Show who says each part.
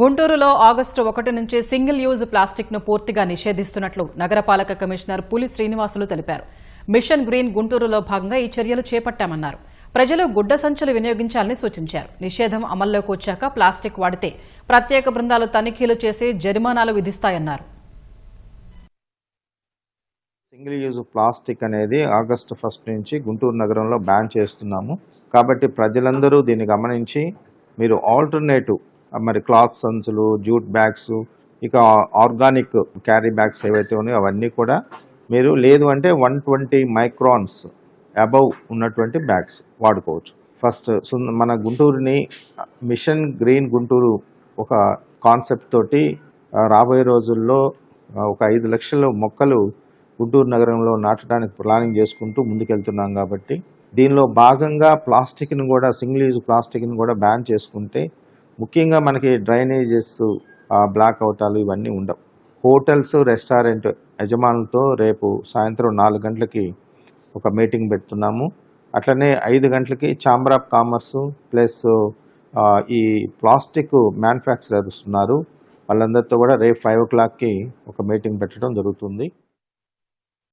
Speaker 1: గుంటూరులో ఆగస్టు ఒకటి నుంచి సింగిల్ యూజ్ ప్లాస్టిక్ను పూర్తిగా నిషేధిస్తున్నట్లు నగరపాలక కమిషనర్ పులి శ్రీనివాసులు తెలిపారు. మిషన్ గ్రీన్ గుంటూరులో భాగంగా ఈ చర్యలు చేపట్టామన్నారు. ప్రజలు గుడ్డ సంచులు వినియోగించాలని సూచించారు. నిషేధం అమల్లోకి వచ్చాక ప్లాస్టిక్ వాడితే ప్రత్యేక బృందాలు తనిఖీలు చేసి జరిమానాలు విధిస్తాయన్నారు.
Speaker 2: సింగిల్ యూజ్ ప్లాస్టిక్ అనేది ఆగస్టు ఫస్ట్ నుంచి గుంటూరు నగరంలో బ్యాన్ చేస్తున్నాము. కాబట్టి ప్రజలందరూ దీన్ని గమనించి మీరు ఆల్టర్నేటివ్ మరి క్లాత్ సంచులు జూట్ బ్యాగ్స్ ఇక ఆర్గానిక్ క్యారీ బ్యాగ్స్ ఏవైతే ఉన్నాయో అవన్నీ కూడా మీరు లేదు అంటే వన్ ట్వంటీ మైక్రాన్స్ అబవ్ ఉన్నటువంటి బ్యాగ్స్ వాడుకోవచ్చు. ఫస్ట్ మన గుంటూరుని మిషన్ గ్రీన్ గుంటూరు ఒక కాన్సెప్ట్ తోటి రాబోయే రోజుల్లో ఒక ఐదు లక్షల మొక్కలు గుంటూరు నగరంలో నాటడానికి ప్లానింగ్ చేసుకుంటూ ముందుకెళ్తున్నాం కాబట్టి దీనిలో భాగంగా ప్లాస్టిక్ని కూడా సింగిల్ యూజ్ ప్లాస్టిక్ని కూడా బ్యాన్ చేసుకుంటే ముఖ్యంగా మనకి డ్రైనేజెస్ బ్లాక్ అవుటాలు ఇవన్నీ ఉండవు. హోటల్స్ రెస్టారెంట్ యజమానులతో రేపు సాయంత్రం నాలుగు గంటలకి ఒక మీటింగ్ పెడుతున్నాము. అట్లనే ఐదు గంటలకి ఛాంబర్ ఆఫ్ కామర్స్ ప్లస్ ఈ ప్లాస్టిక్ మ్యానుఫ్యాక్చరర్స్ ఉన్నారు. వాళ్ళందరితో కూడా రేపు ఫైవ్ ఓ క్లాక్కి ఒక మీటింగ్ పెట్టడం జరుగుతుంది.